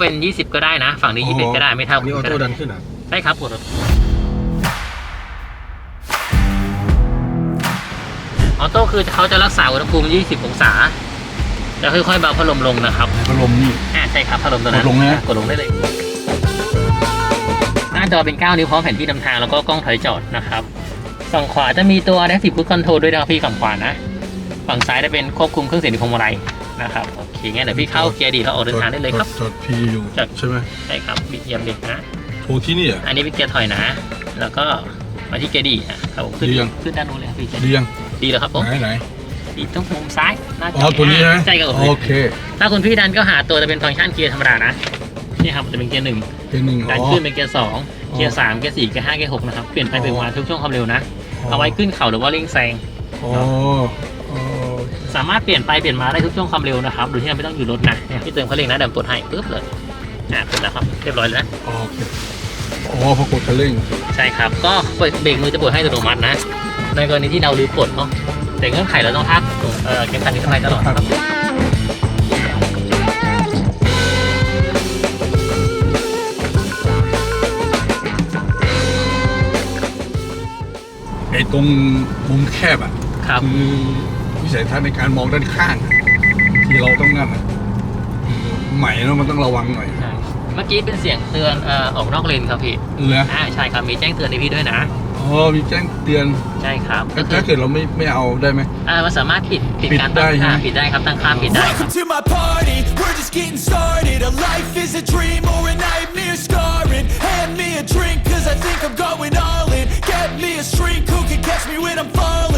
เป็น 20 ก็ได้นะ ฝั่งนี้21ก็ได้ไม่เท่าอันนี้ออก็โต้ได้ดันขึ้นอะใช่ครับกดออโต้คือเขาจะรักษาอุณหภูมิ 20 องศาจะค่อยๆเบาพัดลมลงนะครับพัดลมนี่ อ่าใช่ครับพัดลมตัวนั้นกดลงนะ กดลงได้เลยหน้าจอเป็น 9 นิ้วพร้อมแผนที่นำทางแล้วก็กล้องถอยจอดนะครับ ฝั่งขวาจะมีตัว Adaptive Cruise Control ด้วยนะครับพี่ฝั่งขวานะ ฝั่งซ้ายจะเป็นควบคุมเครื่องเสียงในพวงมาลัย นะครับ โอเคงั้นเดี๋ยวพี่เข้าเกียร์ดีแล้วออกเดินทางได้เลยครับจอดพีอยู่จอดใช่ไหมใช่ครับบิดเหยียบเบรกนะโทรที่นี่อะอันนี้เป็นเกียร์ถอยนะ แล้วก็มาที่เกียร์ดีนะครับผมขึ้นดียังขึ้นด้านนู้นเลยครับพี่เกียร์ดีดียังดีแล้วครับผมไหนไหนดีตรงมุมซ้ายหน้าจอ๋อตัวนี้นะใช่ครับผมโอเค ถ้าคุณพี่ดันก็หาตัวจะเป็นฟังก์ชันเกียร์ธรรมดานะนี่ครับจะเป็นเกียร์หนึ่งเป็นหนึ่งดันอ๋อขึ้นเป็นเกียร์สองเกียร์สามเกียร์สี่เกียร์ห้าเกียร์หกนะครับเปลี่ยนไปเปลี่ยนมาทุกช่วงความเร็วนะเอาไว้ขึ้นเขาหรือว่าเร่งแซงอ๋ออ๋อ สามารถเปลี่ยนไปเปลี่ยนมาได้ทุกช่วงความเร็วนะครับโดยที่เราไม่ต้องอยู่รถนะเนี่ยพี่เติมเขาเร่งนะเดิมกดให้ปึ๊บเลยอ่ากดแล้วครับเรียบร้อยแล้วนะโอเคอ๋อพอกดคันเร่งใช่ครับก็เบรกมือจะปลดให้อัตโนมัตินะ ในกรณีที่เราลืมกดเนาะแต่เงื่อนไขเราต้องทักเอ่อเก็บคันนี้ทำไมตลอดนะครับไอ้ตรงมุมแคบอะครับคือ วิสัยทัศน์ในการมองด้านข้างอะที่เราต้องนั่นอะใหม่แล้วมันต้องระวังหน่อย ใช่เมื่อกี้เป็นเสียงเตือนเอ่อออกนอกเลนครับพี่เหรออ่าใช่ครับมีแจ้งเตือนในพี่ด้วยนะ อ๋อมีแจ้งเตือนใช่ครับก็คืถ้าอเกิดเราไม่ไม่เอาได้ไหม อ่ามันสามารถปิดปิดปิดการได้ตั้งใช่ไหมค่าปิดได้ครับตั้งค่าปิดได้ครับ Welcome to my party, we're just getting started. A life is a dream or a nightmare scarring. Hand me a drink, cause I think I'm going all in. Get me a shrink who can catch me when I'm falling.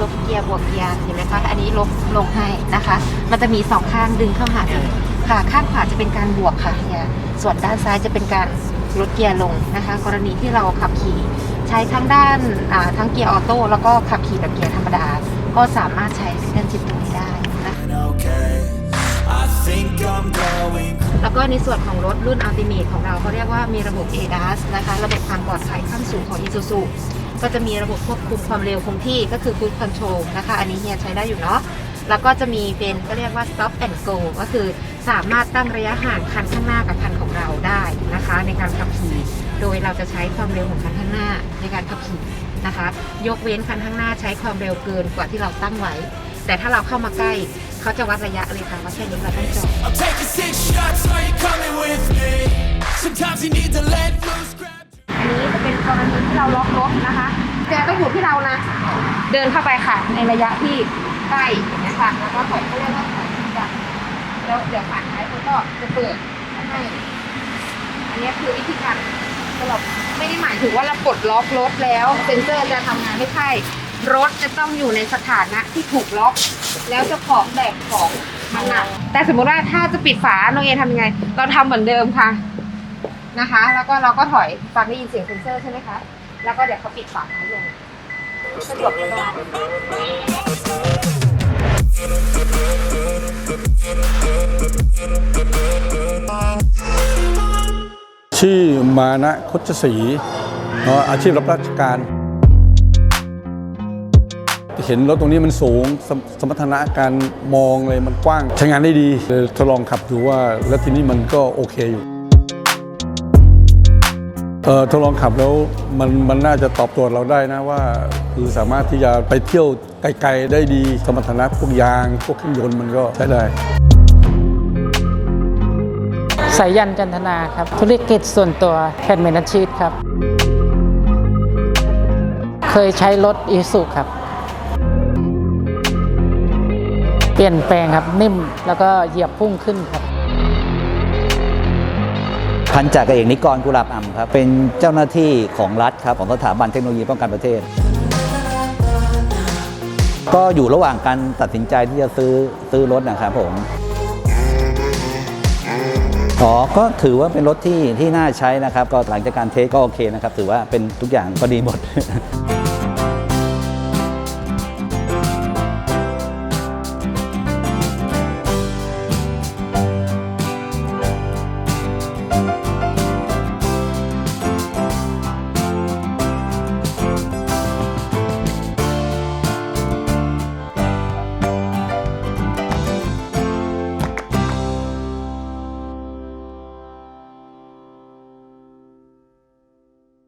ลบเกียร์บวกเกียร์เห็นไหมคะ อันนี้ลบลงให้นะคะ มันจะมีสองข้างดึงเข้าหากันค่ะ ข้างขวาจะเป็นการบวกค่ะเกียร์ส่วนด้านซ้ายจะเป็นการลดเกียร์ลงนะคะ กรณีที่เราขับขี่ใช้ทั้งด้านอ่าทั้งเกียร์ออโต้แล้วก็ขับขี่แบบเกียร์ธรรมดา ก็สามารถใช้เส้นชิปตรงนี้ได้นะคะ Okay, I think I'm going แล้วก็ในส่วนของรถรุ่น Ultimate ของเราเขาเรียกว่ามีระบบ ADAS นะคะ ระบบความปลอดภัยขั้นสูงของ Isuzu ก็จะมีระบบควบคุมความเร็วคงที่ก็คือ Cruise Control นะคะ อันนี้เฮียใช้ได้อยู่เนาะแล้วก็จะมีเป็นก็เรียกว่า Stop and Go ก็คือสามารถตั้งระยะห่างคันข้างหน้ากับคันของเราได้นะคะ ในการขับขี่โดยเราจะใช้ความเร็วของคันข้างหน้าในการขับขี่นะคะ ยกเว้นคันข้างหน้าใช้ความเร็วเกินกว่าที่เราตั้งไว้ แต่ถ้าเราเข้ามาใกล้เขาจะวัดระยะเลยค่ะว่าแค่นี้เราต้องจอด Sometimes you need to let loose, นี้จะเป็นกรณีที่เราล็อกรถนะคะแจต้องอยู่ที่เรานะ เดินเข้าไปค่ะ ในระยะที่ใกล้อย่างนี้ยค่ะแล้วก็ถอยเขาเรียกว่าถอยจับแล้วเดี๋ยวฝาท้ายเขาก็จะเปิดให้อันนี้คือวิธีการสำหรับไม่ได้หมายถึงว่าเราปลดล็อกรถแล้วเซ็นเซอร์จะทำงานไม่ใช่รถจะต้องอยู่ในสถานะที่ถูกล็อก แล้วจ้าของแบกของมันหนักแต่สมมุติว่าถ้าจะปิดฝาน้องเอทำยังไง เราทำเหมือนเดิมค่ะ นะคะ แล้วก็เราก็ถอยฟังได้ยินเสียงเซ็นเซอร์ใช่ไหมคะ แล้วก็เดี๋ยวเขาปิดฝาท้ายลงสะดวกสบายชื่อมานะคชศรีอาชีพรับราชการ เห็นรถตรงนี้มันสูงสมสมรรถนะการมองเลยมันกว้าง ใช้งานได้ดีเลยทดลองขับดูว่า แล้วทีนี้มันก็โอเคอยู่ เออทดลองขับแล้วมันมันน่าจะตอบโจทย์เราได้นะว่าคือสามารถที่จะไปเที่ยวไกลๆได้ดีสมรรถนะพวกยาง พวกเครื่องยนต์มันก็ใช้ได้สายยันจันทนาครับ ธุรกิจส่วนตัวแผ่นเมนชีตครับ เคยใช้รถอีสุครับ เปลี่ยนแปลงครับนิ่มแล้วก็เหยียบพุ่งขึ้นครับ พันจากรเอกนิกรกุลาบอ่ำครับ เป็นเจ้าหน้าที่ของรัฐครับของสถาบันเทคโนโลยีป้องกันประเทศ ก็อยู่ระหว่างการตัดสินใจที่จะซื้อซื้อรถนะครับผมอ๋อก็ถือว่าเป็นรถที่ที่น่าใช้นะครับ ก็หลังจากการเทสก็โอเคนะครับ ถือว่าเป็นทุกอย่างก็ดีหมด